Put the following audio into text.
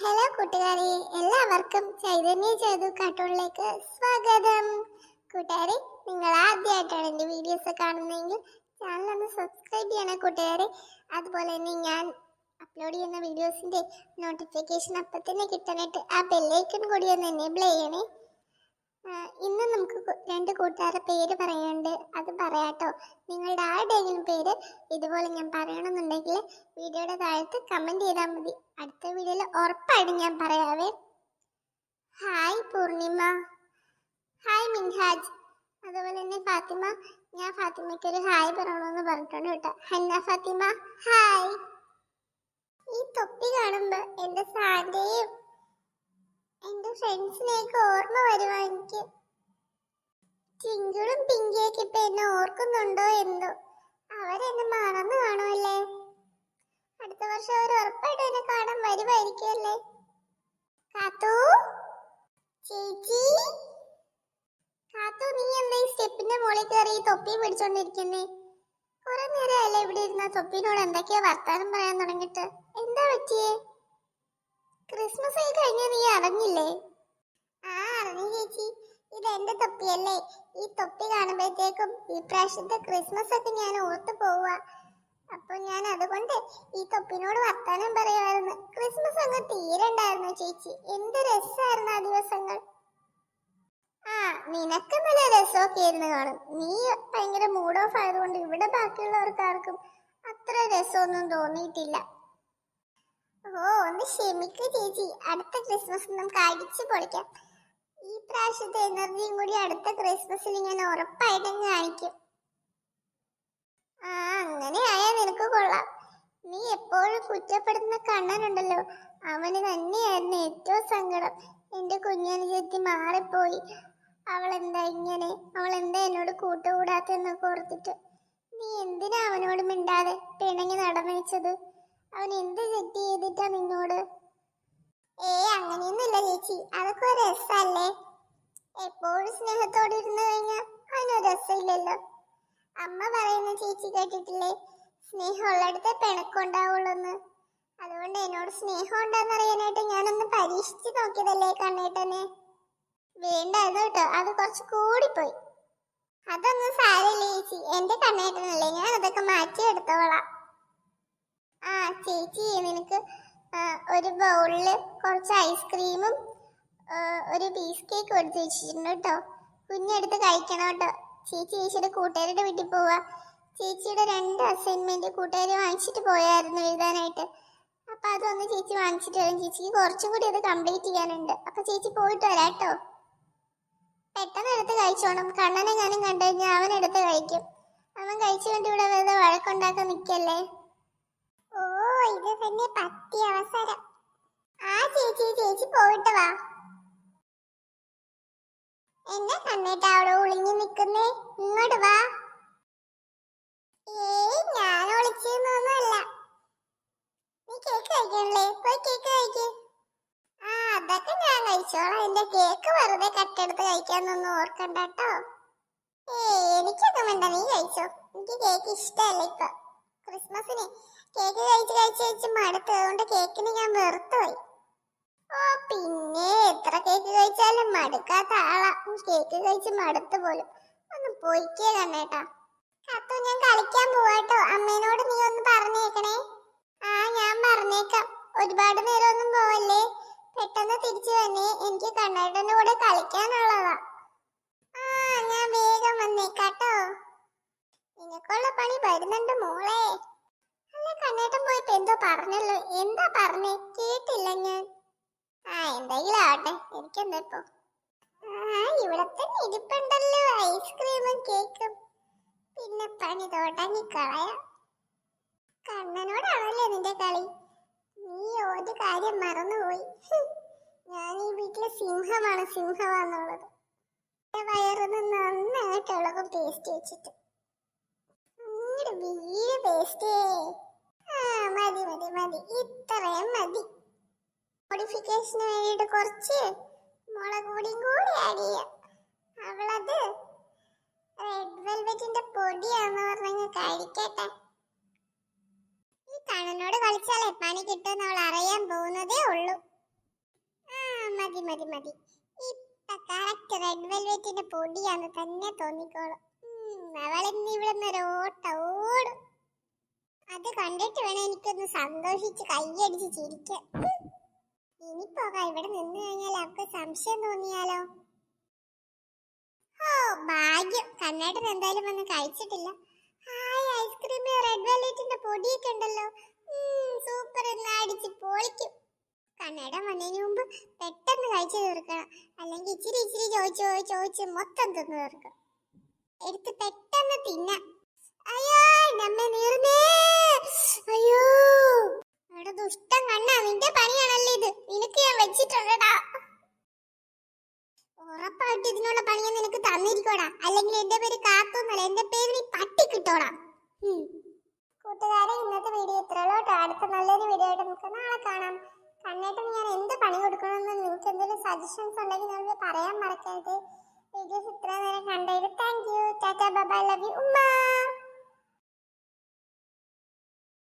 Hello കൂട്ടുകാരെ. എല്ലാവർക്കും ചൈതന്യ ചേതു കാർട്ടൂണിലേക്ക് സ്വാഗതം. കൂട്ടുകാരെ നിങ്ങൾ ആദ്യമായിട്ടാണ് എന്റെ വീഡിയോസ് കാണുന്നതെങ്കിൽ ചാനൽ ഒന്ന് സബ്സ്ക്രൈബ് ചെയ്യണം കൂട്ടുകാരെ. അതുപോലെ തന്നെ ഞാൻ അപ്ലോഡ് ചെയ്യുന്ന വീഡിയോസിന്റെ നോട്ടിഫിക്കേഷൻ അപ്പം തന്നെ കിട്ടാനായിട്ട് ആ ബെല്ലൈക്കൺ കൂടി ഒന്ന് എനേബിൾ ചെയ്യണേ. ഇന്ന് നമുക്ക് രണ്ട് കൂട്ടുകാരുടെ പേര് പറയാനുണ്ട്. അത് പറയാട്ടോ. നിങ്ങളുടെ ആരുടെയെങ്കിലും പേര് ഇതുപോലെ ഞാൻ പറയണമെന്നുണ്ടെങ്കിൽ വീഡിയോയുടെ താഴത്ത് കമന്റ് ചെയ്താൽ മതി. അടുത്ത വീഡിയോയിൽ ഉറപ്പായിട്ടും ഞാൻ പറയാവേ. ഹായ് പൂർണിമ. ഹായ് മിൻഹാജ്. അതുപോലെ തന്നെ ഫാത്തിമ. ഞാൻ ഫാത്തിമയ്ക്ക് ഒരു ഹായ് പറയണമെന്ന് പറഞ്ഞിട്ടുണ്ട് കേട്ടോ. ഹന്ന ഫാത്തിമ. ഹായ് ഈ തൊപ്പി കാണുമ്പോൾ എന്റെ ഫ്രണ്ട്സിനെയൊക്കെ ഓർമ്മ വരുവാ എനിക്ക്. ചിങ്കളും പിങ്കിയൊക്കെ ഇപ്പൊ എന്നെ ഓർക്കുന്നുണ്ടോ എന്തോ. അവരെന്നെ മറന്നു കാണുമല്ലേ അടുത്ത വർഷം അവർ ഉറപ്പായിട്ട് എന്നെ കാണാൻ വരുമായിരിക്കുമല്ലേ കാത്തു? ചേച്ചി? കാത്തു നീ എന്താ ഈ സ്റ്റെപ്പിന്റെ മുകളിൽ കയറി ഈ തൊപ്പി പിടിച്ചോണ്ടിരിക്കുന്നേ? കുറെ നേരമല്ലേ ഇവിടെ ഇരുന്ന തൊപ്പിനോട് എന്തൊക്കെയാ വർത്താനം പറയാൻ തുടങ്ങിട്ട് എന്താ പറ്റിയേ? ക്രിസ്മസ് ആയി കഴിഞ്ഞ നീ അറിഞ്ഞില്ലേ? ആ അറിഞ്ഞു ചേച്ചി. ഇത് എന്റെ തൊപ്പിയല്ലേ? ഈ തൊപ്പി കാണുമ്പോഴത്തേക്കും ഈ പ്രാവശ്യത്തെ ക്രിസ്മസ് ഒക്കെ ഞാൻ ഓർത്തു പോവുക അപ്പൊ ഞാൻ അതുകൊണ്ട് ഈ തൊപ്പിനോട് വർത്താനം പറയുമായിരുന്നു ക്രിസ്മസ് അങ്ങ് തീരണ്ടായിരുന്നു ചേച്ചി. എന്ത് രസമായിരുന്നു ആ ദിവസങ്ങൾ. ആ നിനക്ക് നല്ല രസമൊക്കെ ആയിരുന്നു കാണും. നീ ഭയങ്കര മൂഡ് ഓഫ് ആയതുകൊണ്ട് ഇവിടെ ബാക്കിയുള്ളവർക്ക് ആർക്കും അത്ര രസമൊന്നും തോന്നിയിട്ടില്ല. ഓ ഒന്ന് ക്ഷമിക്കൂ ചേച്ചി. അടുത്ത ക്രിസ്മസ് നമുക്ക് അടിച്ചു പൊളിക്കാം. ഈ പ്രാവശ്യത്തെ എനർജിയും കൂടി അടുത്ത ക്രിസ്മസിൽ ഞാൻ ഉറപ്പായിട്ടും കാണിക്കും. ആ അങ്ങനെ ആയാ നിനക്ക് കൊള്ളാം. നീ എപ്പോഴും കുറ്റപ്പെടുന്ന കണ്ണനുണ്ടല്ലോ. അവന് തന്നെയായിരുന്നു ഏറ്റവും സങ്കടം. എന്റെ കുഞ്ഞനുജത്തി മാറിപ്പോയി. അവൾ എന്താ ഇങ്ങനെ? അവൾ എന്താ എന്നോട് കൂട്ടുകൂടാത്തെന്നൊക്കെ ഓർത്തിട്ട്. നീ എന്തിനാ അവനോട് മിണ്ടാതെ പിണങ്ങി നടന്നു വെച്ചത് അവൻ എന്ത് തെറ്റ് ചെയ്തിട്ടാ നിന്നോട്? ഏ അങ്ങനെയൊന്നുമില്ല ചേച്ചി. അതൊക്കെ ഒരു രസല്ലേ? ചേച്ചി കേട്ടിട്ടില്ലേ സ്നേഹമുള്ളിടത്തെ പിണക്കുണ്ടാവുള്ളൂന്ന് അതുകൊണ്ട് എന്നോട് സ്നേഹം ഉണ്ടോന്ന് അറിയാനായിട്ട് ഞാനൊന്ന് പരീക്ഷിച്ച് നോക്കിയതല്ലേ കണ്ണേട്ടനെ. വേണ്ടായിരുന്നു കേട്ടോ അത് കുറച്ച് കൂടിപ്പോയി. അതൊന്നും സാരമില്ല ചേച്ചി. എന്റെ കണ്ണേട്ടനല്ലേ. ഞാൻ അതൊക്കെ മാറ്റി എടുത്തോളാം ആ ചേച്ചി നിനക്ക് ഒരു ബൗളിൽ കുറച്ച് ഐസ്ക്രീമും ഒരു പീസ് കേക്ക് മേടിച്ച് വെച്ചിട്ടുണ്ട് കേട്ടോ. കുഞ്ഞെടുത്ത് കഴിക്കണം കേട്ടോ. ചേച്ചി ചേച്ചിയുടെ കൂട്ടുകാരുടെ വീട്ടിൽ പോവാ. ചേച്ചിയുടെ രണ്ട് അസൈൻമെന്റ് കൂട്ടുകാർ വാങ്ങിച്ചിട്ട് പോയായിരുന്നു എഴുതാനായിട്ട്. അപ്പൊ അതൊന്ന് ചേച്ചി വാങ്ങിച്ചിട്ട് വരും. ചേച്ചിക്ക് കുറച്ചും കൂടി അത് കംപ്ലീറ്റ് ചെയ്യാനുണ്ട്. അപ്പൊ ചേച്ചി പോയിട്ട് വരാം കേട്ടോ. പെട്ടെന്ന് എടുത്ത് കഴിച്ചോണം. ഞാനും കണ്ടു കഴിഞ്ഞാൽ അവൻ എടുത്ത് കഴിക്കും. അവൻ കഴിച്ചുകൊണ്ട് ഇവിടെ വെറുതെ വഴക്കുണ്ടാക്കാൻ നിൽക്കല്ലേ ഓ ഇത് തന്നെ പറ്റിയ അവസരം. ആ ചേച്ചി ചേച്ചി പോയിട്ട് വാ. എന്നെ കണ്ടിട്ട് അവിടെ ഒളിഞ്ഞു നിൽക്കുന്നേ ഇങ്ങോട്ട് വാ ഏയ് ഞാൻ ഒളിച്ചൊന്നുമല്ല നീ കേക്ക് കഴിക്കണല്ലേ പോയി കേക്ക് കഴിക്ക് ആ അതൊക്കെ ഞാൻ എന്റെ കേക്ക് വെറുതെ വേണ്ട. നീ എനിക്ക് കേക്ക് കേക്ക് അതുകൊണ്ട് ഞാൻ വെറുത്തുപോയി. ഓ പിന്നെ കേക്ക് കഴിച്ചാലും മടുക്കാത്ത ആളാ. കേക്ക് കഴിച്ച് മടുത്തു പോലും. ഒന്ന് പൊയ്ക്കേ കണ്ണേട്ടാ കത്തു ഞാൻ കളിക്കാൻ പോവാട്ടോ അമ്മേനോട് നീ ഒന്ന് പറഞ്ഞേക്കണേ. ആ ഞാൻ പറഞ്ഞേക്കാം. ഒരുപാട് നേരം ഒന്നും പോവല്ലേ? പെട്ടെന്ന് തിരിച്ചു വന്നേ. എനിക്ക് കണ്ണേട്ടന്റെ കൂടെ കളിക്കാനുള്ളതാ. ആ ഞാൻ വേഗം വന്നേക്കാട്ടോ. നിനക്കുള്ള പണി വരുന്നുണ്ട് മോളെ. അല്ല കണ്ണേട്ടൻ പോയിട്ട് എന്തോ പറഞ്ഞല്ലോ. എന്താ പറഞ്ഞേ? കേട്ടില്ല ഞാൻ. ആ എന്തെങ്കിലും ആവട്ടെ. എനിക്കെന്താ ഇപ്പൊ? ആ ഇവിടെ തന്നെ ഇരിപ്പുണ്ടല്ലോ. ഐസ്ക്രീമും കേക്കും. പിന്നെ പണി തോട്ടങ്ങി കളയാ കണ്ണനോടാണല്ലേ നിന്റെ കളി? നീ ഒരു കാര്യം മറന്നുപോയി. ഞാൻ ഈ വീട്ടിലെ സിംഹമാണ് സിംഹമാന്നുള്ളത്. വയറിന്ന് നന്നായിട്ട് ഇളകും പേസ്റ്റ് വെച്ചിട്ട്. അങ്ങോട്ട് വീട് പേസ്റ്റേ ആ മതി മതി മതി. ഇത്രയും മതി. മോഡിഫിക്കേഷന് വേണ്ടിയിട്ട് കുറച്ച് മുളക് പൊടിയും കൂടി ആഡ് ചെയ്യാം. പൊടിയാണെന്ന് പൊടിയാന്ന് പറഞ്ഞങ്ങ് കഴിക്കട്ടെ. ഈ കണ്ണനോട് കളിച്ചാലേ പണി കിട്ടുമെന്ന് അവൾ അറിയാൻ പോകുന്നതേ ഉള്ളൂ. ആ മതി മതി മതി. ഇപ്പൊ കറക്റ്റ് റെഡ് വെൽവെറ്റിന്റെ പൊടിയാന്ന് തന്നെ തോന്നിക്കോളും. അവളിന്ന് ഇവിടെ നിന്ന് ഒരു ഓട്ട ഓടും. അത് കണ്ടിട്ട് വേണം എനിക്കൊന്ന് സന്തോഷിച്ച് കൈയടിച്ച് ചിരിക്കാൻ. ഇനി പോകാം. ഇവിടെ നിന്ന് കഴിഞ്ഞാൽ അവർക്ക് സംശയം തോന്നിയാലോ? ഓ ഭാഗ്യം. കണ്ണേട്ടൻ എന്തായാലും വന്ന് കഴിച്ചിട്ടില്ല. ഹായ് ഐസ്ക്രീം റെഡ് വെൽവെറ്റിന്റെ പൊടിയൊക്കെ ഉണ്ടല്ലോ സൂപ്പർ എന്ന് അടിച്ച് പൊളിക്കും. കണ്ണേടം വന്നതിന് മുമ്പ് പെട്ടെന്ന് കഴിച്ചു തീർക്കണം. അല്ലെങ്കിൽ ഇച്ചിരി ഇച്ചിരി ചോദിച്ച് ചോദിച്ച് മൊത്തം തിന്നു തീർക്കും. എടുത്ത് പെട്ടെന്ന് തിന്നാം. അയ്യോ നമ്മെ നീർന്നേ. അയ്യോ. അവിടെ ദുഷ്ടം കണ്ണാ. നിന്റെ പണിയാണല്ലോ ഇത്? നിനക്ക് ഞാൻ വെച്ചിട്ടുണ്ടടാ. ഉറപ്പായിട്ട് ഇതിനുള്ള പണി ഞാൻ നിനക്ക് തന്നിരിക്കോടാ. അല്ലെങ്കിൽ എന്റെ പേര് കാത്തൊന്നല്ല എന്റെ പേര് നീ പട്ടി കിട്ടോടാ കൂട്ടുകാരെ ഇന്നത്തെ വീഡിയോ ഇത്രയുള്ളൂ കേട്ടോ. അടുത്ത നല്ലൊരു വീഡിയോ ആയിട്ട് നമുക്ക് നാളെ കാണാം. കണ്ണേട്ടന് ഞാൻ എന്ത് പണി കൊടുക്കണമെന്ന് നിങ്ങൾക്ക് എന്തെങ്കിലും സജഷൻസ് ഉണ്ടെങ്കിൽ നിങ്ങൾ പറയാൻ മറക്കരുത്. വീഡിയോസ് ഇത്ര നേരം കണ്ടതിന് താങ്ക് യു ടാറ്റ ബബ ലവ് യു ഉമ്മ!